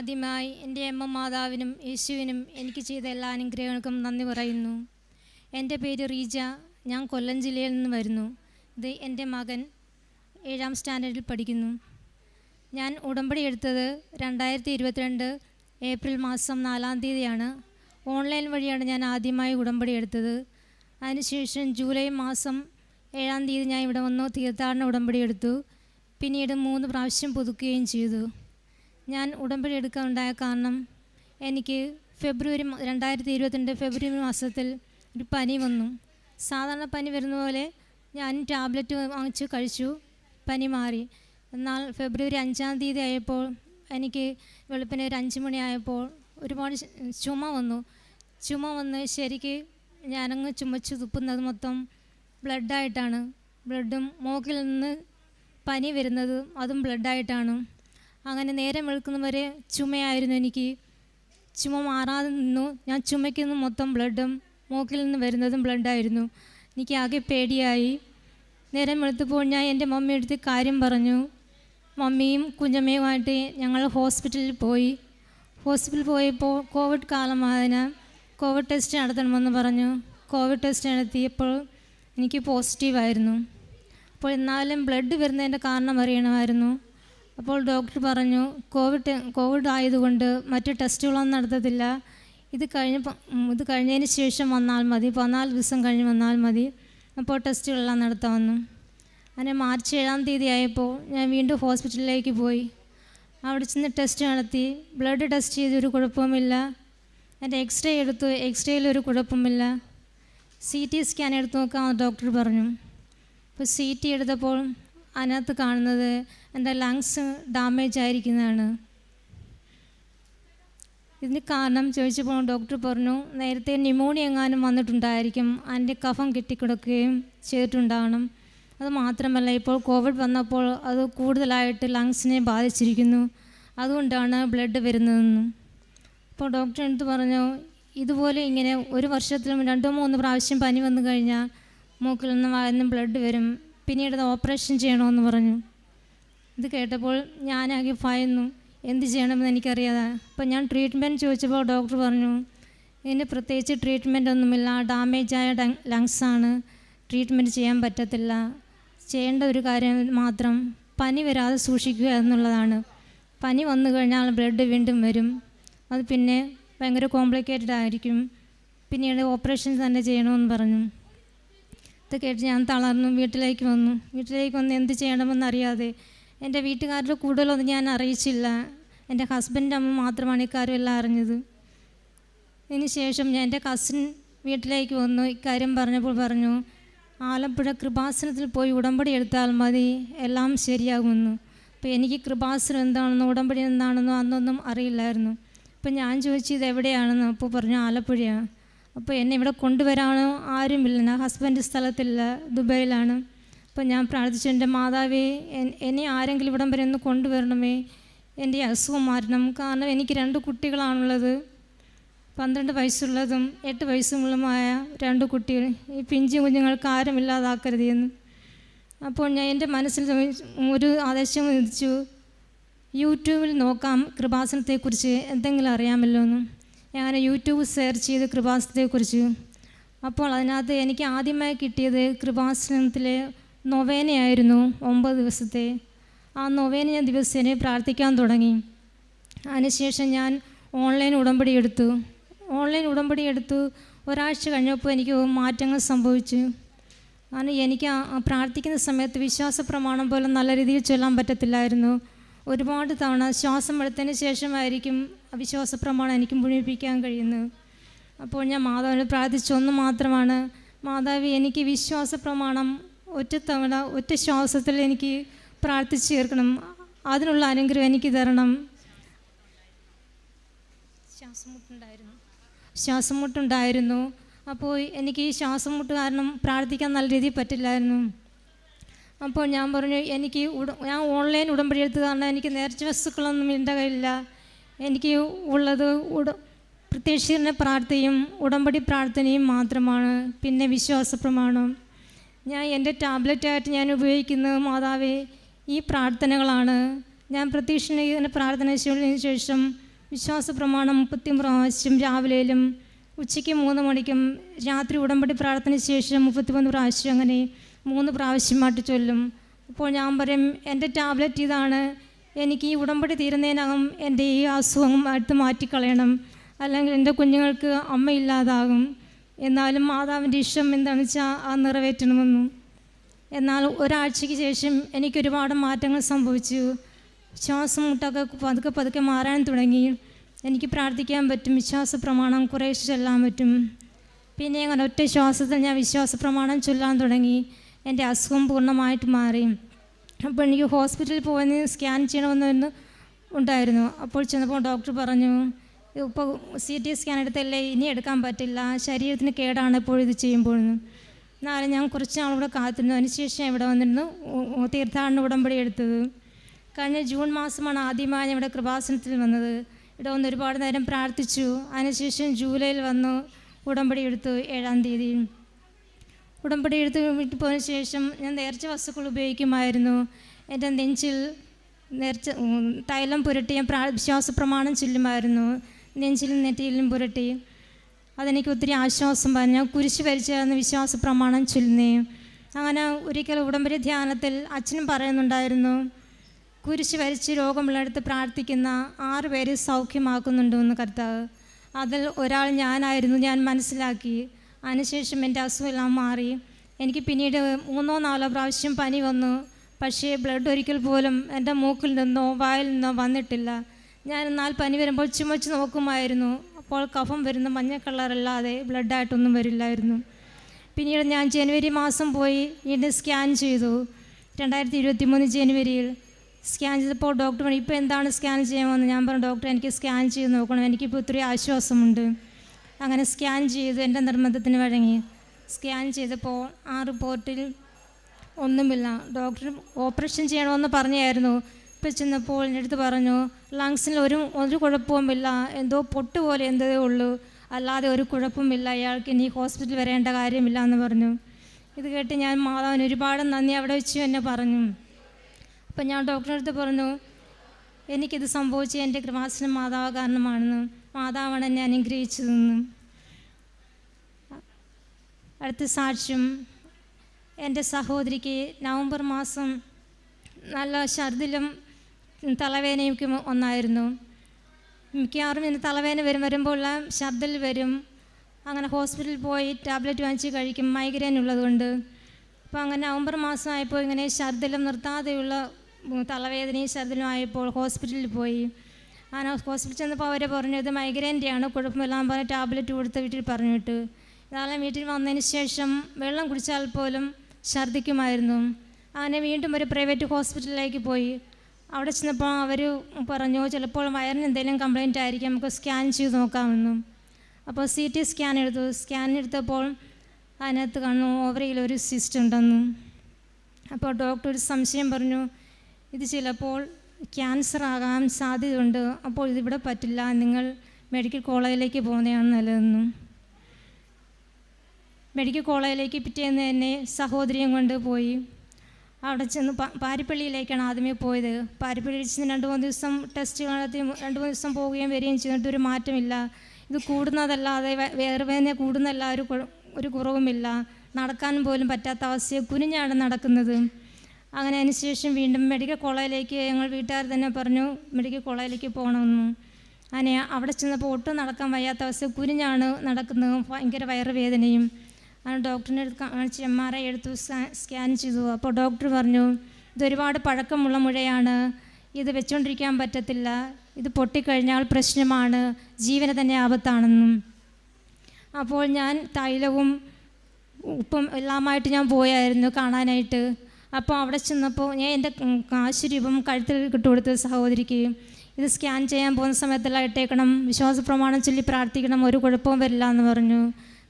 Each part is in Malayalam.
ആദ്യമായി എന്റെ അമ്മ മാതാവിനും യേശുവിനും എനിക്ക് ചെയ്ത എല്ലാ അനുഗ്രഹങ്ങൾക്കും നന്ദി പറയുന്നു. എന്റെ പേര് റീജ. ഞാൻ കൊല്ലം ജില്ലയിൽ നിന്ന് വരുന്നു. ഇത് എന്റെ മകൻ ഏഴാം സ്റ്റാൻഡേർഡിൽ പഠിക്കുന്നു. ഞാൻ ഉടമ്പടി എടുത്തത് രണ്ടായിരത്തി ഇരുപത്തിരണ്ട് ഏപ്രിൽ മാസം നാലാം തീയതിയാണ്. ഓൺലൈൻ വഴിയാണ് ഞാൻ ആദ്യമായി ഉടമ്പടി എടുത്തത്. അതിനുശേഷം ജൂലൈ മാസം ഏഴാം തീയതി ഞാൻ ഇവിടെ വന്നു തീർത്ഥാടന ഉടമ്പടി എടുത്തു. പിന്നീട് മൂന്ന് പ്രാവശ്യം പുതുക്കുകയും ചെയ്തു. ഞാൻ ഉടമ്പടി എടുക്കാൻ ഉണ്ടായ കാരണം എനിക്ക് ഫെബ്രുവരി രണ്ടായിരത്തി ഇരുപത്തിരണ്ട് ഫെബ്രുവരി മാസത്തിൽ ഒരു പനി വന്നു. സാധാരണ പനി വരുന്ന പോലെ ഞാൻ ടാബ്ലറ്റ് വാങ്ങിച്ച് കഴിച്ചു. പനി മാറി. എന്നാൽ ഫെബ്രുവരി അഞ്ചാം തീയതി ആയപ്പോൾ എനിക്ക് വെളുപ്പിന് ഒരു അഞ്ച് മണിയായപ്പോൾ ഒരുപാട് ചുമ വന്നു. ചുമ വന്ന് ശരിക്ക് ഞാനങ്ങ് ചുമച്ച് തുപ്പുന്നത് മൊത്തം ബ്ലഡായിട്ടാണ്. ബ്ലഡും മൂക്കിൽ നിന്ന് പനി വരുന്നതും അതും ബ്ലഡായിട്ടാണ്. അങ്ങനെ നേരം വെളുക്കുന്നവരെ ചുമയായിരുന്നു എനിക്ക്. ചുമ മാറാതെ നിന്നു. ഞാൻ ചുമയ്ക്കുന്ന മൊത്തം ബ്ലഡും മൂക്കിൽ നിന്ന് വരുന്നതും ബ്ലഡായിരുന്നു. എനിക്ക് ആകെ പേടിയായി. നേരം വെളുത്തപ്പോൾ ഞാൻ എന്റെ മമ്മിയെടുത്ത് കാര്യം പറഞ്ഞു. മമ്മിയും കുഞ്ഞമ്മയുമായിട്ട് ഞങ്ങൾ ഹോസ്പിറ്റലിൽ പോയി. ഹോസ്പിറ്റലിൽ പോയപ്പോൾ കോവിഡ് കാലമായതിനാൽ കോവിഡ് ടെസ്റ്റ് നടത്തണമെന്ന് പറഞ്ഞു. കോവിഡ് ടെസ്റ്റ് നടത്തിയപ്പോൾ എനിക്ക് പോസിറ്റീവായിരുന്നു. അപ്പോൾ എന്നാലും ബ്ലഡ് വരുന്നതിന്റെ കാരണം അറിയണമായിരുന്നു. അപ്പോൾ ഡോക്ടർ പറഞ്ഞു കോവിഡ് കോവിഡ് ആയതുകൊണ്ട് മറ്റ് ടെസ്റ്റുകളൊന്നും നടത്തത്തില്ല. ഇത് കഴിഞ്ഞ ഇത് കഴിഞ്ഞതിന് ശേഷം വന്നാൽ മതി. പതിനാല് ദിവസം കഴിഞ്ഞ് വന്നാൽ മതി. അപ്പോൾ ടെസ്റ്റുകളെല്ലാം നടത്താമെന്നു അങ്ങനെ മാർച്ച് ഏഴാം തീയതി ആയപ്പോൾ ഞാൻ വീണ്ടും ഹോസ്പിറ്റലിലേക്ക് പോയി. അവിടെ ചെന്ന് ടെസ്റ്റ് നടത്തി. ബ്ലഡ് ടെസ്റ്റ് ചെയ്ത് ഒരു കുഴപ്പവുമില്ല. എന്റെ എക്സ്റേ എടുത്തു. എക്സ്റേയിൽ ഒരു കുഴപ്പമില്ല സി ടി സ്കാൻ എടുത്ത് നോക്കാൻ ഡോക്ടർ പറഞ്ഞു. അപ്പോൾ സി ടി എടുത്തപ്പോൾ അതിനകത്ത് കാണുന്നത് എന്റെ ലങ്സ് ഡാമേജ് ആയിരിക്കുന്നതാണ്. ഇതിന് കാരണം ചോദിച്ചപ്പോൾ ഡോക്ടർ പറഞ്ഞു നേരത്തെ ന്യൂമോണിയ എങ്ങാനും വന്നിട്ടുണ്ടായിരിക്കും അതിന്റെ കഫം കെട്ടിക്കിടക്കുകയും ചെയ്തിട്ടുണ്ടാകണം. അത് മാത്രമല്ല ഇപ്പോൾ കോവിഡ് വന്നപ്പോൾ അത് കൂടുതലായിട്ട് ലങ്സിനെ ബാധിച്ചിരിക്കുന്നു. അതുകൊണ്ടാണ് ബ്ലഡ് വരുന്നതെന്നും. അപ്പോൾ ഡോക്ടർ എടുത്ത് പറഞ്ഞു ഇതുപോലെ ഇങ്ങനെ ഒരു വർഷത്തിലും രണ്ടോ മൂന്ന് പ്രാവശ്യം പനി വന്നു കഴിഞ്ഞാൽ മൂക്കിൽ നിന്ന് വായന്നും ബ്ലഡ് വരും. പിന്നീട് ഓപ്പറേഷൻ ചെയ്യണമെന്ന് പറഞ്ഞു. ഇത് കേട്ടപ്പോൾ ഞാനാകെ ഭയന്നു. എന്ത് ചെയ്യണമെന്ന് എനിക്കറിയാതെ. അപ്പോൾ ഞാൻ ട്രീറ്റ്മെന്റ് ചോദിച്ചപ്പോൾ ഡോക്ടർ പറഞ്ഞു ഇതിന് പ്രത്യേകിച്ച് ട്രീറ്റ്മെന്റ് ഒന്നുമില്ല. ഡാമേജ് ആയ ലങ്സാണ് ട്രീറ്റ്മെന്റ് ചെയ്യാൻ പറ്റത്തില്ല. ചെയ്യേണ്ട ഒരു കാര്യം മാത്രം പനി വരാതെ സൂക്ഷിക്കുക എന്നുള്ളതാണ്. പനി വന്നു കഴിഞ്ഞാൽ ബ്ലഡ് വീണ്ടും വരും. അത് പിന്നെ ഭയങ്കര കോംപ്ലിക്കേറ്റഡ് ആയിരിക്കും. പിന്നീട് ഓപ്പറേഷൻ തന്നെ ചെയ്യണമെന്ന് പറഞ്ഞു. ഇത് കേട്ട് ഞാൻ തളർന്നു വീട്ടിലേക്ക് വന്നു. വീട്ടിലേക്ക് വന്ന് എന്ത് ചെയ്യണമെന്ന് അറിയാതെ എന്റെ വീട്ടുകാരുടെ കൂടുതലൊന്നും ഞാൻ അറിയിച്ചില്ല. എന്റെ ഹസ്ബൻഡ് അമ്മ മാത്രമാണ് ഇക്കാര്യം എല്ലാം അറിഞ്ഞത്. ശേഷം ഞാൻ എന്റെ കസിൻ വീട്ടിലേക്ക് വന്നു. ഇക്കാര്യം പറഞ്ഞപ്പോൾ പറഞ്ഞു ആലപ്പുഴ കൃപാസനത്തിൽ പോയി ഉടമ്പടി എടുത്താൽ മതി. എല്ലാം ശരിയാകുമെന്നു. അപ്പോൾ എനിക്ക് കൃപാസനം എന്താണെന്നോ ഉടമ്പടി എന്താണെന്നോ അന്നൊന്നും അറിയില്ലായിരുന്നു. അപ്പോൾ ഞാൻ ചോദിച്ചു ഇത് എവിടെയാണെന്ന്. അപ്പോൾ പറഞ്ഞു ആലപ്പുഴയാണ്. അപ്പോൾ എന്നെ ഇവിടെ കൊണ്ടുവരാനോ ആരുമില്ല. ഞാൻ ഹസ്ബൻഡ് സ്ഥലത്തില്ല ദുബൈയിലാണ്. അപ്പോൾ ഞാൻ പ്രാർത്ഥിച്ചു എന്റെ മാതാവേ എന്നെ ആരെങ്കിലും ഇവിടം വരെ ഒന്ന് കൊണ്ടുവരണമേ. എന്റെ അസുഖം മാറണം കാരണം എനിക്ക് രണ്ട് കുട്ടികളാണുള്ളത്. പന്ത്രണ്ട് വയസ്സുള്ളതും എട്ട് വയസ്സുള്ളതുമായ രണ്ട് കുട്ടികൾ. ഈ പിഞ്ചി കുഞ്ഞുങ്ങൾക്ക് ആരുമില്ലാതാക്കരുതെന്ന് അപ്പോൾ ഞാൻ എന്റെ മനസ്സിൽ ഒരു ആദേശം വിധിച്ചു. യൂട്യൂബിൽ നോക്കാം കൃപാസനത്തെക്കുറിച്ച് എന്തെങ്കിലും അറിയാമല്ലോ എന്ന്. ഞാൻ യൂട്യൂബ് സെർച്ച് ചെയ്ത് കൃപാസനത്തെക്കുറിച്ച്. അപ്പോൾ അതിനകത്ത് എനിക്ക് ആദ്യമായി കിട്ടിയത് കൃപാസനത്തിലെ നൊവേനയായിരുന്നു ഒമ്പത് ദിവസത്തെ. ആ നൊവേന ഞാൻ ദിവസേന പ്രാർത്ഥിക്കാൻ തുടങ്ങി. അതിനുശേഷം ഞാൻ ഓൺലൈൻ ഉടമ്പടി എടുത്തു. ഓൺലൈൻ ഉടമ്പടി എടുത്തു. ഒരാഴ്ച കഴിഞ്ഞപ്പോൾ എനിക്ക് മാറ്റങ്ങൾ സംഭവിച്ചു. കാരണം എനിക്ക് പ്രാർത്ഥിക്കുന്ന സമയത്ത് വിശ്വാസ പ്രമാണം പോലും നല്ല രീതിയിൽ ചൊല്ലാൻ പറ്റത്തില്ലായിരുന്നു. ഒരുപാട് തവണ ശ്വാസം എടുത്തതിന് ശേഷമായിരിക്കും അവിശ്വാസ വിശ്വാസ പ്രമാണം എനിക്ക് മുഴുമിപ്പിക്കാൻ കഴിയുന്നത്. അപ്പോൾ ഞാൻ മാതാവിനെ പ്രാർത്ഥിച്ചൊന്ന് മാത്രമാണ്. മാതാവ് എനിക്ക് വിശ്വാസ പ്രമാണം ഒറ്റ തവണ ഒറ്റ ശ്വാസത്തിൽ എനിക്ക് പ്രാർത്ഥിച്ചു ചേർക്കണം. അതിനുള്ള അനുഗ്രഹം എനിക്ക് തരണം. ശ്വാസമുട്ടുണ്ടായിരുന്നു. ശ്വാസമുട്ടുണ്ടായിരുന്നു. ശ്വാസം മുട്ടുണ്ടായിരുന്നു അപ്പോൾ എനിക്ക് ഈ ശ്വാസം മുട്ട് കാരണം പ്രാർത്ഥിക്കാൻ നല്ല രീതിയിൽ പറ്റില്ലായിരുന്നു. അപ്പോൾ ഞാൻ പറഞ്ഞു എനിക്ക് ഞാൻ ഓൺലൈൻ ഉടമ്പടി എടുത്തത് കാരണം എനിക്ക് നേർച്ച വസ്തുക്കളൊന്നും എന്റെ കയ്യിലില്ല. എനിക്ക് ഉള്ളത് ഉട പ്രത്യക്ഷീകരണ പ്രാർത്ഥനയും ഉടമ്പടി പ്രാർത്ഥനയും മാത്രമാണ്. പിന്നെ വിശ്വാസ പ്രമാണം. ഞാൻ എന്റെ ടാബ്ലറ്റായിട്ട് ഞാൻ ഉപയോഗിക്കുന്നത് മാതാവേ ഈ പ്രാർത്ഥനകളാണ്. ഞാൻ പ്രത്യക്ഷീകരണ പ്രാർത്ഥന ചെയ്തതിന് ശേഷം വിശ്വാസ പ്രമാണം മുപ്പത്തി പ്രാവശ്യം രാവിലെയിലും ഉച്ചയ്ക്ക് മൂന്ന് മണിക്കും രാത്രി ഉടമ്പടി പ്രാർത്ഥന ശേഷം മുപ്പത്തി മൂന്ന് പ്രാവശ്യം അങ്ങനെ മൂന്ന് പ്രാവശ്യമായിട്ട് ചൊല്ലും. അപ്പോൾ ഞാൻ പറയും എന്റെ ടാബ്ലറ്റ് ഇതാണ്. എനിക്ക് ഈ ഉടമ്പടി തീരുന്നതിനകം എന്റെ ഈ അസുഖം അടുത്ത് മാറ്റിക്കളയണം. അല്ലെങ്കിൽ എന്റെ കുഞ്ഞുങ്ങൾക്ക് അമ്മയില്ലാതാകും എന്നാലും മാതാവിന്റെ ഇഷ്ടം എന്താണെന്ന് വെച്ചാൽ ആ നിറവേറ്റണമെന്നും. എന്നാൽ ഒരാഴ്ചയ്ക്ക് ശേഷം എനിക്ക് ഒരുപാട് മാറ്റങ്ങൾ സംഭവിച്ചു. ശ്വാസം മുട്ടൊക്കെ പതുക്കെ പതുക്കെ മാറാൻ തുടങ്ങി. എനിക്ക് പ്രാർത്ഥിക്കാൻ പറ്റും വിശ്വാസ പ്രമാണം കുറേശ്ശെ ചെല്ലാൻ പറ്റും. പിന്നെ അങ്ങനെ ഒറ്റ ശ്വാസത്തിൽ ഞാൻ വിശ്വാസ പ്രമാണം ചൊല്ലാൻ തുടങ്ങി. എന്റെ അസുഖം പൂർണമായിട്ട് മാറി. അപ്പോൾ എനിക്ക് ഹോസ്പിറ്റലിൽ പോകുന്ന സ്കാൻ ചെയ്യണമെന്ന് ഉണ്ടായിരുന്നു. അപ്പോൾ ചെന്നപ്പോൾ ഡോക്ടർ പറഞ്ഞു ഇപ്പോൾ സി ടി സ്കാൻ എടുത്തല്ലേ? ഇനി എടുക്കാൻ പറ്റില്ല. ശരീരത്തിന് കേടാണ് എപ്പോഴും ഇത് ചെയ്യുമ്പോഴെന്ന് എന്നാലും ഞാൻ കുറച്ച് നാളിവിടെ കാത്തിരുന്നു. അതിനുശേഷം ഇവിടെ വന്നിരുന്നു. തീർത്ഥാടന ഉടമ്പടി എടുത്തത്. കഴിഞ്ഞ ജൂൺ മാസമാണ് ആദ്യമായി ഞാൻ ഇവിടെ കൃപാസനത്തിൽ വന്നത്. ഇവിടെ വന്ന് ഒരുപാട് നേരം പ്രാർത്ഥിച്ചു. അതിനുശേഷം ജൂലൈയിൽ വന്നു ഉടമ്പടി എടുത്തു ഏഴാം തീയതി. ഉടമ്പടി എടുത്ത് വീട്ടിൽ പോയതിനു ശേഷം ഞാൻ നേർച്ച വസ്തുക്കൾ ഉപയോഗിക്കുമായിരുന്നു. എന്റെ നെഞ്ചിൽ നേർച്ച തൈലം പുരട്ടി ഞാൻ പ്രാ വിശ്വാസ പ്രമാണം ചൊല്ലുമായിരുന്നു. നെഞ്ചിലും നെറ്റിയിലും പുരട്ടി. അതെനിക്ക് ഒത്തിരി ആശ്വാസം പറഞ്ഞു ഞാൻ കുരിശ് വരിച്ചായിരുന്നു വിശ്വാസ പ്രമാണം ചൊല്ലുന്നേ. അങ്ങനെ ഒരിക്കൽ ഉടമ്പടി ധ്യാനത്തിൽ അച്ഛനും പറയുന്നുണ്ടായിരുന്നു കുരിശ് വരിച്ച് രോഗമുള്ളടുത്ത് പ്രാർത്ഥിക്കുന്ന ആറ് പേര് സൗഖ്യമാക്കുന്നുണ്ടെന്ന് കർത്താവ്. അതിൽ ഒരാൾ ഞാനായിരുന്നു. ഞാൻ മനസ്സിലാക്കി. അതിനുശേഷം എന്റെ അസുഖമെല്ലാം മാറി. എനിക്ക് പിന്നീട് മൂന്നോ നാലോ പ്രാവശ്യം പനി വന്നു. പക്ഷേ ബ്ലഡ് ഒരിക്കൽ പോലും എന്റെ മൂക്കിൽ നിന്നോ വായിൽ നിന്നോ വന്നിട്ടില്ല. ഞാൻ എന്നാൽ പനി വരുമ്പോൾ ചുമച്ച് നോക്കുമായിരുന്നു. അപ്പോൾ കഫം വരുന്ന മഞ്ഞ കളറല്ലാതെ ബ്ലഡായിട്ടൊന്നും വരില്ലായിരുന്നു. പിന്നീട് ഞാൻ ജനുവരി മാസം പോയി വീണ്ടും സ്കാൻ ചെയ്തു. രണ്ടായിരത്തി ഇരുപത്തി മൂന്ന് ജനുവരിയിൽ സ്കാൻ ചെയ്തപ്പോൾ ഡോക്ടർ പറഞ്ഞു ഇപ്പോൾ എന്താണ് സ്കാൻ ചെയ്യാമെന്ന്? ഞാൻ പറഞ്ഞു ഡോക്ടർ എനിക്ക് സ്കാൻ ചെയ്ത് നോക്കണം. എനിക്കിപ്പോൾ ഒത്തിരി ആശ്വാസമുണ്ട്. അങ്ങനെ സ്കാൻ ചെയ്ത് എന്റെ നിർബന്ധത്തിന് വഴങ്ങി. സ്കാൻ ചെയ്തപ്പോൾ ആ റിപ്പോർട്ടിൽ ഒന്നുമില്ല. ഡോക്ടർ ഓപ്പറേഷൻ ചെയ്യണമെന്ന് പറഞ്ഞായിരുന്നു. ഇപ്പം ചെന്നപ്പോൾ എന്റെ അടുത്ത് പറഞ്ഞു ലങ്സിൽ ഒരു ഒരു കുഴപ്പവുമില്ല. എന്തോ പൊട്ട് പോലെ എന്തോ ഉള്ളൂ. അല്ലാതെ ഒരു കുഴപ്പമില്ല അയാൾക്ക് ഇനി ഹോസ്പിറ്റലിൽ വരേണ്ട കാര്യമില്ല എന്ന് പറഞ്ഞു. ഇത് കേട്ട് ഞാൻ മാതാവിന് ഒരുപാട് നന്ദി അവിടെ വെച്ച് എന്നെ പറഞ്ഞു. അപ്പം ഞാൻ ഡോക്ടറെ അടുത്ത് പറഞ്ഞു എനിക്കിത് സംഭവിച്ചത് എന്റെ കൃപാസന മാതാവ് കാരണമാണെന്ന്. മാതാവാണ് എന്നെ അനുഗ്രഹിച്ചതെന്ന് അടുത്ത സാക്ഷ്യം എന്റെ സഹോദരിക്ക് നവംബർ മാസം നല്ല ഛർദിലും തലവേദനയൊക്കെ ഒന്നായിരുന്നു. മിക്കവാറും ഇന്ന് തലവേദന വരും വരുമ്പോൾ ഛർദിൽ വരും. അങ്ങനെ ഹോസ്പിറ്റലിൽ പോയി ടാബ്ലറ്റ് വാങ്ങിച്ച് കഴിക്കും മൈഗ്രെയിൻ ഉള്ളതുകൊണ്ട്. അപ്പോൾ അങ്ങനെ നവംബർ മാസമായപ്പോൾ ഇങ്ങനെ ഛർദിലും നിർത്താതെയുള്ള തലവേദനയും ഛർദിലും ആയപ്പോൾ ഹോസ്പിറ്റലിൽ പോയി. അങ്ങനെ ഹോസ്പിറ്റലിൽ ചെന്നപ്പോൾ അവരെ പറഞ്ഞു ഇത് മൈഗ്രെയിന്റെയാണ് കുഴപ്പമില്ലാന്ന് പറഞ്ഞ് ടാബ്ലറ്റ് കൊടുത്ത് വീട്ടിൽ പറഞ്ഞു ഇതായാലും വീട്ടിൽ വന്നതിന് ശേഷം വെള്ളം കുടിച്ചാൽ പോലും ഛർദ്ദിക്കുമായിരുന്നു. അങ്ങനെ വീണ്ടും ഒരു പ്രൈവറ്റ് ഹോസ്പിറ്റലിലേക്ക് പോയി. അവിടെ ചെന്നപ്പോൾ അവർ പറഞ്ഞു ചിലപ്പോൾ വയറിന് എന്തെങ്കിലും കംപ്ലൈന്റ് ആയിരിക്കും നമുക്ക് സ്കാൻ ചെയ്ത് നോക്കാമെന്നും. അപ്പോൾ സി ടി സ്കാൻ എടുത്തു. സ്കാൻ എടുത്തപ്പോൾ അതിനകത്ത് കാണുന്നു ഓവറിയിൽ ഒരു സിസ്റ്റ് ഉണ്ടെന്നും. അപ്പോൾ ഡോക്ടർ ഒരു സംശയം പറഞ്ഞു ഇത് ചിലപ്പോൾ ക്യാൻസർ ആകാൻ സാധ്യതയുണ്ട്. അപ്പോൾ ഇതിവിടെ പറ്റില്ല. നിങ്ങൾ മെഡിക്കൽ കോളേജിലേക്ക് പോകുന്നതാണ് നല്ലതെന്നും. മെഡിക്കൽ കോളേജിലേക്ക് പിറ്റേന്ന് തന്നെ സഹോദരിയും കൊണ്ട് പോയി. അവിടെ ചെന്ന് പാരിപ്പള്ളിയിലേക്കാണ് ആദ്യമേ പോയത്. പാരിപ്പള്ളിയിൽ ചെന്ന് രണ്ട് മൂന്ന് ദിവസം ടെസ്റ്റ് നടത്തി രണ്ട് മൂന്ന് ദിവസം പോവുകയും വരികയും ചെയ്തിട്ട് ഒരു മാറ്റമില്ല. ഇത് കൂടുന്നതല്ലാതെ വേറെ വേദന കൂടുന്നല്ല ഒരു ഒരു കുറവുമില്ല. നടക്കാൻ പോലും പറ്റാത്ത അവസ്ഥയെ കുനിഞ്ഞാണ് നടക്കുന്നത്. അങ്ങനെ അതിനുശേഷം വീണ്ടും മെഡിക്കൽ കോളേജിലേക്ക് ഞങ്ങൾ വീട്ടുകാർ തന്നെ പറഞ്ഞു മെഡിക്കൽ കോളേജിലേക്ക് പോകണമെന്ന്. അങ്ങനെ അവിടെ ചെന്നപ്പോൾ ഒട്ടും നടക്കാൻ വയ്യാത്ത അവസ്ഥ കുരിഞ്ഞാണ് നടക്കുന്നത് ഭയങ്കര വയറുവേദനയും. അങ്ങനെ ഡോക്ടറിന്റെ അടുത്ത് കാണിച്ച് എം ആർ ഐ എടുത്തു സ്കാ- സ്കാൻ ചെയ്തു. അപ്പോൾ ഡോക്ടർ പറഞ്ഞു ഇതൊരുപാട് പഴക്കമുള്ള മുഴയാണ് ഇത് വെച്ചുകൊണ്ടിരിക്കാൻ പറ്റത്തില്ല ഇത് പൊട്ടിക്കഴിഞ്ഞാൽ പ്രശ്നമാണ് ജീവന് തന്നെ ആപത്താണെന്നും. അപ്പോൾ ഞാൻ തൈലവും ഉപ്പും എല്ലാമായിട്ട് ഞാൻ പോയായിരുന്നു കാണാനായിട്ട്. അപ്പോൾ അവിടെ ചെന്നപ്പോൾ ഞാൻ എന്റെ കാശ് രൂപം കഴുത്തിൽ ഇട്ടുകൊടുത്തു സഹോദരിക്ക് ഇത് സ്കാൻ ചെയ്യാൻ പോകുന്ന സമയത്തെല്ലാം ഇട്ടേക്കണം വിശ്വാസ പ്രമാണം ചൊല്ലി പ്രാർത്ഥിക്കണം ഒരു കുഴപ്പവും വരില്ല എന്ന് പറഞ്ഞു.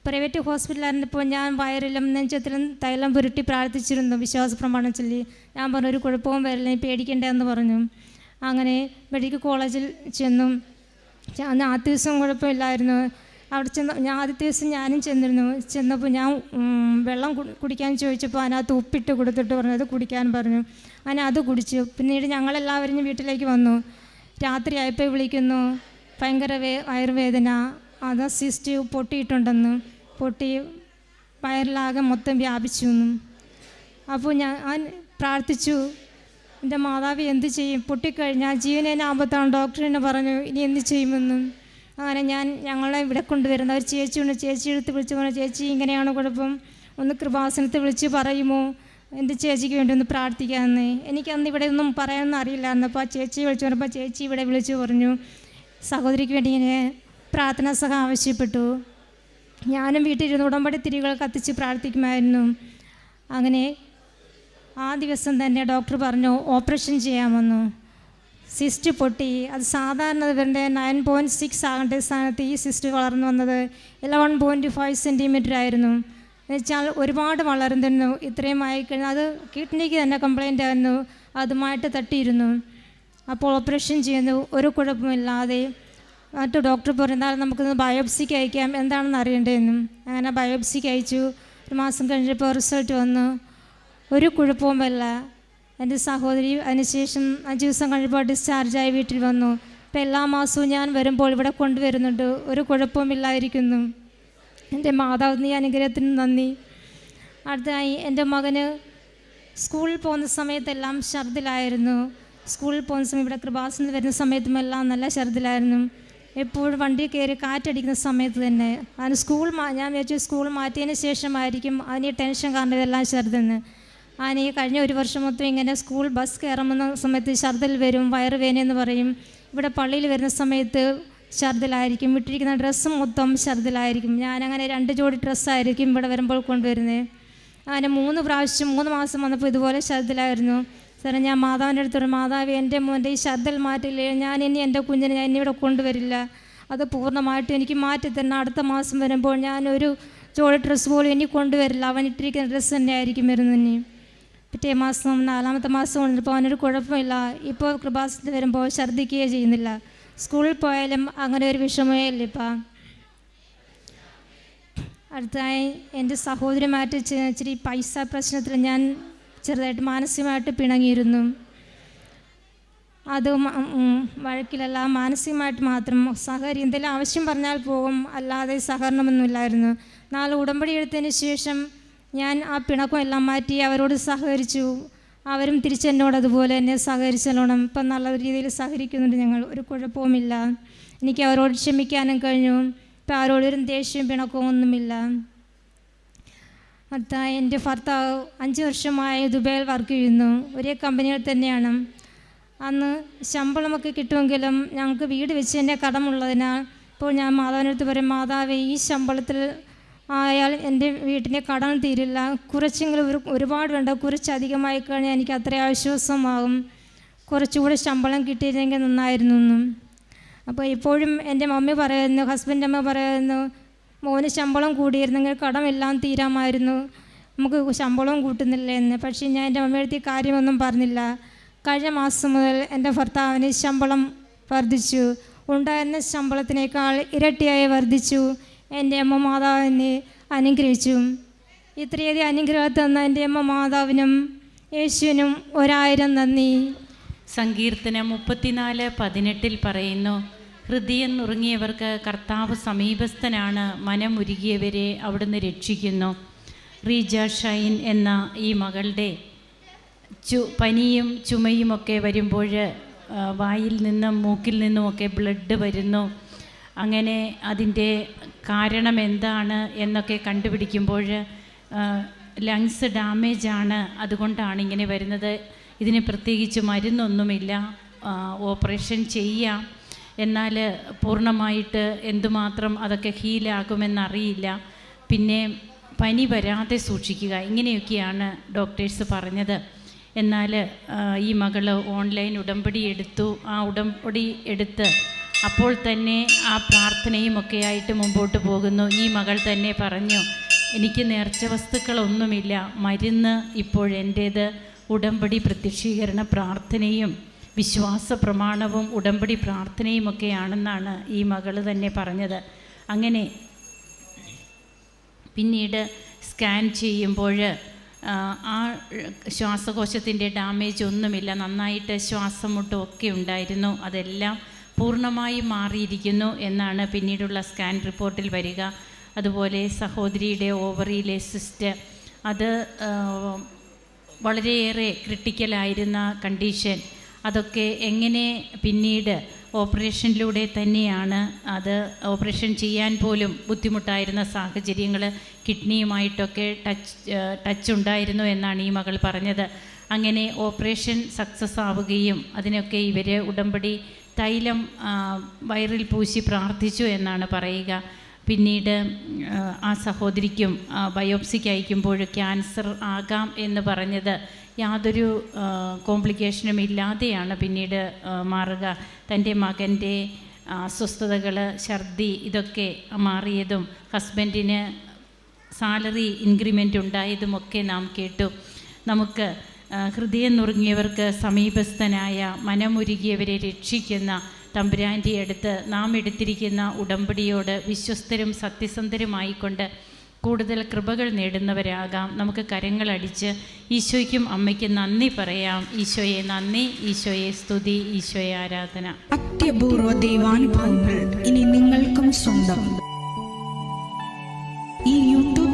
പ്രൈവറ്റ് ഹോസ്പിറ്റലായിരുന്നപ്പോൾ ഞാൻ വയറിലും നെഞ്ചത്തിലും തൈലം പുരട്ടി പ്രാർത്ഥിച്ചിരുന്നു വിശ്വാസ പ്രമാണം ചൊല്ലി. ഞാൻ പറഞ്ഞു ഒരു കുഴപ്പവും വരില്ല പേടിക്കണ്ടെന്ന് പറഞ്ഞു. അങ്ങനെ മെഡിക്കൽ കോളേജിൽ ചെന്നു അന്ന് ആ ദിവസം കുഴപ്പമില്ലായിരുന്നു. അവിടെ ചെന്ന് ഞാൻ ആദ്യത്തെ ദിവസം ഞാനും ചെന്നിരുന്നു. ചെന്നപ്പോൾ ഞാൻ വെള്ളം കുടിക്കാൻ ചോദിച്ചപ്പോൾ അതിനകത്ത് ഉപ്പിട്ട് കൊടുത്തിട്ട് പറഞ്ഞു അത് കുടിക്കാൻ പറഞ്ഞു. അങ്ങനെ അത് കുടിച്ചു. പിന്നീട് ഞങ്ങളെല്ലാവരും വീട്ടിലേക്ക് വന്നു. രാത്രി ആയപ്പോൾ വിളിക്കുന്നു. ഭയങ്കര വേ വയറുവേദന. അത് സിസ്റ്റ് പൊട്ടിയിട്ടുണ്ടെന്ന്. പൊട്ടി വയറിലാകെ മൊത്തം വ്യാപിച്ചു എന്നും. അപ്പോൾ ഞാൻ പ്രാർത്ഥിച്ചു. എന്റെ മാതാവ് എന്ത് ചെയ്യും? പൊട്ടിക്കഴിഞ്ഞാൽ ജീവനേനാകുമ്പോഴത്താണ് എന്നെ പറഞ്ഞു. ഇനി എന്ത് ചെയ്യുമെന്നും. അങ്ങനെ ഞാൻ ഞങ്ങളെ ഇവിടെ കൊണ്ടുവരുന്ന ഒരു ചേച്ചി ഉണ്ട്. ചേച്ചി എടുത്ത് വിളിച്ച് പറഞ്ഞു ചേച്ചി ഇങ്ങനെയാണ് കുഴപ്പം? ഒന്ന് കൃപാസനത്തിൽ വിളിച്ച് പറയുമോ? എന്റെ ചേച്ചിക്ക് വേണ്ടി ഒന്ന് പ്രാർത്ഥിക്കാമെന്ന്? എനിക്ക് അന്ന് ഇവിടെ ഒന്നും പറയാനൊന്നും അറിയില്ലായിരുന്നു അപ്പോൾ ആ ചേച്ചി വിളിച്ചു പറഞ്ഞപ്പോൾ ചേച്ചി ഇവിടെ വിളിച്ച് പറഞ്ഞു സഹോദരിക്ക് വേണ്ടി ഇങ്ങനെ പ്രാർത്ഥനാ സഹ ആവശ്യപ്പെട്ടു. ഞാനും വീട്ടിലിരുന്ന് ഉടമ്പടി തിരികൾ കത്തിച്ച് പ്രാർത്ഥിക്കുമായിരുന്നു. അങ്ങനെ ആ ദിവസം തന്നെ ഡോക്ടർ പറഞ്ഞു ഓപ്പറേഷൻ ചെയ്യാമെന്നു. സിസ്റ്റ് പൊട്ടി. അത് സാധാരണ ഇവരുടെ നയൻ പോയിന്റ് സിക്സ് ആകേണ്ട സ്ഥാനത്ത് ഈ സിസ്റ്റ് വളർന്നു വന്നത് ഇലവൻ പോയിന്റ് ഫൈവ് സെന്റിമീറ്റർ ആയിരുന്നു. എന്നുവെച്ചാൽ ഒരുപാട് വളർന്നിരുന്നു. ഇത്രയും ആയിക്കഴിഞ്ഞാൽ അത് കിഡ്നിക്ക് തന്നെ കംപ്ലൈന്റ് ആയിരുന്നു. അതുമായിട്ട് തട്ടിയിരുന്നു. അപ്പോൾ ഓപ്പറേഷൻ ചെയ്യുന്നു. ഒരു കുഴപ്പമില്ലാതെ. മറ്റു ഡോക്ടർ പറഞ്ഞാൽ നമുക്കിന്ന് ബയോപ്സിക്ക് അയക്കാം. എന്താണെന്ന് അറിയണ്ടേന്നും. അങ്ങനെ ബയോപ്സിക്ക് അയച്ചു. ഒരു മാസം കഴിഞ്ഞപ്പോൾ റിസൾട്ട് വന്നു. ഒരു കുഴപ്പവുമല്ല. എന്റെ സഹോദരി അതിനുശേഷം അഞ്ച് ദിവസം കഴിയുമ്പോൾ ഡിസ്ചാർജായി വീട്ടിൽ വന്നു. ഇപ്പം എല്ലാ മാസവും ഞാൻ വരുമ്പോൾ ഇവിടെ കൊണ്ടുവരുന്നുണ്ട്. ഒരു കുഴപ്പമില്ലായിരിക്കുന്നു എന്റെ മാതാവ് നീ അനുഗ്രഹത്തിന് നന്ദി. അടുത്തതായി എന്റെ മകന് സ്കൂളിൽ പോകുന്ന സമയത്തെല്ലാം ഛർദിലായിരുന്നു. സ്കൂളിൽ പോകുന്ന സമയം ഇവിടെ കൃപാസനം വരുന്ന സമയത്തും എല്ലാം നല്ല ഛർദിലായിരുന്നു. എപ്പോഴും വണ്ടി കയറി കാറ്റടിക്കുന്ന സമയത്ത് തന്നെ. അതിന് സ്കൂൾ ഞാൻ വിചാരിച്ചു സ്കൂൾ മാറ്റിയതിന് ശേഷമായിരിക്കും അതിന് ടെൻഷൻ കാരണം ഇതെല്ലാം ഛർദിന്ന്. ഈ കഴിഞ്ഞ ഒരു വർഷം മൊത്തം ഇങ്ങനെ സ്കൂൾ ബസ് കയറുന്ന സമയത്ത് ഛർദിൽ വരും വയറ് എന്ന് പറയും. ഇവിടെ പള്ളിയിൽ വരുന്ന സമയത്ത് ഛർദിലായിരിക്കും വിട്ടിരിക്കുന്ന ഡ്രസ്സ് മൊത്തം ഛർദിലായിരിക്കും ഞാനങ്ങനെ രണ്ട് ജോഡി ഡ്രസ്സായിരിക്കും ഇവിടെ വരുമ്പോൾ കൊണ്ടുവരുന്നത് അങ്ങനെ മൂന്ന് പ്രാവശ്യം മൂന്ന് മാസം വന്നപ്പോൾ ഇതുപോലെ ഛർദിലായിരുന്നു സാറേ ഞാൻ മാതാവിന്റെ അടുത്തോട് മാതാവ് എന്റെ മോന്റെ ഈ ഛർദിൽ മാറ്റില്ലേ? ഞാൻ ഇനി എന്റെ കുഞ്ഞിനെ ഞാൻ ഇനി ഇവിടെ കൊണ്ടുവരില്ല. അത് പൂർണമായിട്ടും എനിക്ക് മാറ്റി തന്നെ അടുത്ത മാസം വരുമ്പോൾ ഞാനൊരു ജോഡി ഡ്രസ്സ് പോലും ഇനി കൊണ്ടുവരില്ല. അവൻ ഇട്ടിരിക്കുന്ന ഡ്രസ്സ് തന്നെ ആയിരിക്കും വരുന്നു ഇനി. പിറ്റേ മാസം നാലാമത്തെ മാസം കൊണ്ടിപ്പോൾ അവനൊരു കുഴപ്പമില്ല. ഇപ്പോൾ കൃപാസനത്തിൽ വരുമ്പോൾ ഛർദ്ദിക്കുകയോ ചെയ്യുന്നില്ല. സ്കൂളിൽ പോയാലും അങ്ങനെ ഒരു വിഷമമേ ഇല്ല ഇപ്പം. അടുത്തായി എന്റെ സഹോദരിമായിട്ട് ഇച്ചിരി പൈസ പ്രശ്നത്തിൽ ഞാൻ ചെറുതായിട്ട് മാനസികമായിട്ട് പിണങ്ങിയിരുന്നു. അത് വഴക്കിലല്ല മാനസികമായിട്ട് മാത്രം. സഹകരി എന്തെങ്കിലും ആവശ്യം പറഞ്ഞാൽ പോകും. അല്ലാതെ സഹകരണമൊന്നുമില്ലായിരുന്നു നാല് ഉടമ്പടി എടുത്തതിന് ശേഷം ഞാൻ ആ പിണക്കം എല്ലാം മാറ്റി അവരോട് സഹകരിച്ചു. അവരും തിരിച്ചെന്നോട് അതുപോലെ എന്നെ സഹകരിച്ചല്ലോണം. ഇപ്പം നല്ല രീതിയിൽ സഹകരിക്കുന്നുണ്ട് ഞങ്ങൾ. ഒരു കുഴപ്പവുമില്ല. എനിക്ക് അവരോട് ക്ഷമിക്കാനും കഴിഞ്ഞു. ഇപ്പം ആരോടൊരു ദേഷ്യവും പിണക്കവും ഒന്നുമില്ല. അത്ത എന്റെ ഭർത്താവ് അഞ്ച് വർഷമായി ദുബൈയിൽ വർക്ക് ചെയ്യുന്നു. ഒരേ കമ്പനിയിൽ തന്നെയാണ്. അന്ന് ശമ്പളമൊക്കെ കിട്ടുമെങ്കിലും ഞങ്ങൾക്ക് വീട് വെച്ച് തന്നെ കടമുള്ളതിനാൽ ഇപ്പോൾ ഞാൻ മാതാവിനടുത്ത് പറയും മാതാവ് ഈ ശമ്പളത്തിൽ ആയാൽ എന്റെ വീട്ടിന്റെ കടം തീരില്ല. കുറച്ചെങ്കിലും ഒരു ഒരുപാട് വേണ്ട. കുറച്ചധികമായി കഴിഞ്ഞാൽ എനിക്ക് അത്ര ആശ്വാസമാകും. കുറച്ചുകൂടെ ശമ്പളം കിട്ടിയിരുന്നെങ്കിൽ നന്നായിരുന്നു അപ്പോൾ ഇപ്പോഴും എന്റെ മമ്മി പറയുന്നു ഹസ്ബൻഡ് അമ്മ പറയുന്നു മോന് ശമ്പളം കൂടിയിരുന്നെങ്കിൽ കടമെല്ലാം തീരാമായിരുന്നു. നമുക്ക് ശമ്പളവും കൂട്ടുന്നില്ല എന്ന്. പക്ഷേ ഞാൻ എന്റെ മമ്മിയടുത്ത് ഈ കാര്യമൊന്നും പറഞ്ഞില്ല. കഴിഞ്ഞ മാസം മുതൽ എന്റെ ഭർത്താവിന് ശമ്പളം വർദ്ധിച്ചു. ഉണ്ടായിരുന്ന ശമ്പളത്തിനേക്കാൾ ഇരട്ടിയായി വർദ്ധിച്ചു. എന്റെ അമ്മ മാതാവിനെ അനുഗ്രഹിച്ചു. ഇത്രയധികം അനുഗ്രഹം തന്ന എന്റെ അമ്മ മാതാവിനും യേശുവിനും ഒരായിരം നന്ദി. സങ്കീർത്തനം മുപ്പത്തിനാല് പതിനെട്ടിൽ പറയുന്നു ഹൃദയം നുറുങ്ങിയവർക്ക് കർത്താവ് സമീപസ്ഥനാണ് മനമുരുകിയവരെ അവിടുന്ന് രക്ഷിക്കുന്നു. റീജ ഷൈൻ എന്ന ഈ മകളുടെ ചു പനിയും ചുമയുമൊക്കെ വരുമ്പോൾ വായിൽ നിന്നും മൂക്കിൽ നിന്നുമൊക്കെ ബ്ലഡ് വരുന്നു. അങ്ങനെ അതിന്റെ കാരണം എന്താണ് എന്നൊക്കെ കണ്ടുപിടിക്കുമ്പോൾ ലങ്സ് ഡാമേജ് ആണ് അതുകൊണ്ടാണ് ഇങ്ങനെ വരുന്നത്. ഇതിന് പ്രത്യേകിച്ച് മരുന്നൊന്നുമില്ല. ഓപ്പറേഷൻ ചെയ്യാം. എന്നാൽ പൂർണമായിട്ട് എന്തുമാത്രം അതൊക്കെ ഹീലാകുമെന്നറിയില്ല പിന്നെ പനി വരാതെ സൂക്ഷിക്കുക ഇങ്ങനെയൊക്കെയാണ് ഡോക്ടേഴ്സ് പറഞ്ഞത്. എന്നാൽ ഈ മകൾ ഓൺലൈൻ ഉടമ്പടി എടുത്തു. ആ ഉടമ്പടി എടുത്ത് അപ്പോൾ തന്നെ ആ പ്രാർത്ഥനയും ഒക്കെ ആയിട്ട് മുമ്പോട്ട് പോകുന്നു. ഈ മകൾ തന്നെ പറഞ്ഞു എനിക്ക് നേർച്ച വസ്തുക്കളൊന്നുമില്ല. മരുന്ന് ഇപ്പോഴെന്റേത് ഉടമ്പടി പ്രത്യക്ഷീകരണ പ്രാർത്ഥനയും വിശ്വാസ പ്രമാണവും ഉടമ്പടി പ്രാർത്ഥനയും ഒക്കെയാണെന്നാണ് ഈ മകൾ തന്നെ പറഞ്ഞത്. അങ്ങനെ പിന്നീട് സ്കാൻ ചെയ്യുമ്പോൾ ആ, ശ്വാസകോശത്തിന്റെ ഡാമേജ് ഒന്നുമില്ല. നന്നായിട്ട് ശ്വാസം മുട്ടും ഒക്കെ ഉണ്ടായിരുന്നു. അതെല്ലാം പൂർണമായും മാറിയിരിക്കുന്നു എന്നാണ് പിന്നീടുള്ള സ്കാൻ റിപ്പോർട്ടിൽ വരിക. അതുപോലെ സഹോദരിയുടെ ഓവറിയിലെ സിസ്റ്റ് അത് വളരെയേറെ ക്രിട്ടിക്കലായിരുന്ന കണ്ടീഷൻ അതൊക്കെ എങ്ങനെ പിന്നീട് ഓപ്പറേഷനിലൂടെ തന്നെയാണ് അത് ഓപ്പറേഷൻ ചെയ്യാൻ പോലും ബുദ്ധിമുട്ടായിരുന്ന സാഹചര്യങ്ങൾ കിഡ്നിയുമായിട്ടൊക്കെ ടച്ച് ടച്ച് ഉണ്ടായിരുന്നു എന്നാണ് ഈ മകൾ പറഞ്ഞത്. അങ്ങനെ ഓപ്പറേഷൻ സക്സസ് ആവുകയും അതിനൊക്കെ ഇവർ ഉടമ്പടി തൈലം വയറിൽ പൂശി പ്രാർത്ഥിച്ചു എന്നാണ് പറയുക. പിന്നീട് ആ, സഹോദരിക്കും ബയോപ്സിക്ക് അയക്കുമ്പോൾ ക്യാൻസർ ആകാം എന്ന് പറഞ്ഞത് യാതൊരു കോംപ്ലിക്കേഷനും ഇല്ലാതെയാണ് പിന്നീട് മാറുക. തന്റെ മകന്റെ അസ്വസ്ഥതകൾ ഛർദി ഇതൊക്കെ മാറിയതും ഹസ്ബൻഡിന് സാലറി ഇൻക്രിമെന്റ് ഉണ്ടായതുമൊക്കെ നാം കേട്ടു. നമുക്ക് ഹൃദയം നുറുങ്ങിയവർക്ക് സമീപസ്ഥനായ മനമുരുകിയവരെ രക്ഷിക്കുന്ന തമ്പുരാന്റെ അടുത്ത് നാം എടുത്തിരിക്കുന്ന ഉടമ്പടിയോട് വിശ്വസ്തരും സത്യസന്ധരുമായിക്കൊണ്ട് കൂടുതൽ കൃപകൾ നേടുന്നവരാകാം. നമുക്ക് കരങ്ങളടിച്ച് ഈശോയ്ക്കും അമ്മയ്ക്കും നന്ദി പറയാം. ഈശോയെ നന്ദി ഈശോയെ സ്തുതി ഈശോയെ ആരാധന. അത്യപൂർവ ദൈവാനുഭവങ്ങൾ ഇനി നിങ്ങൾക്കും സ്വന്തം.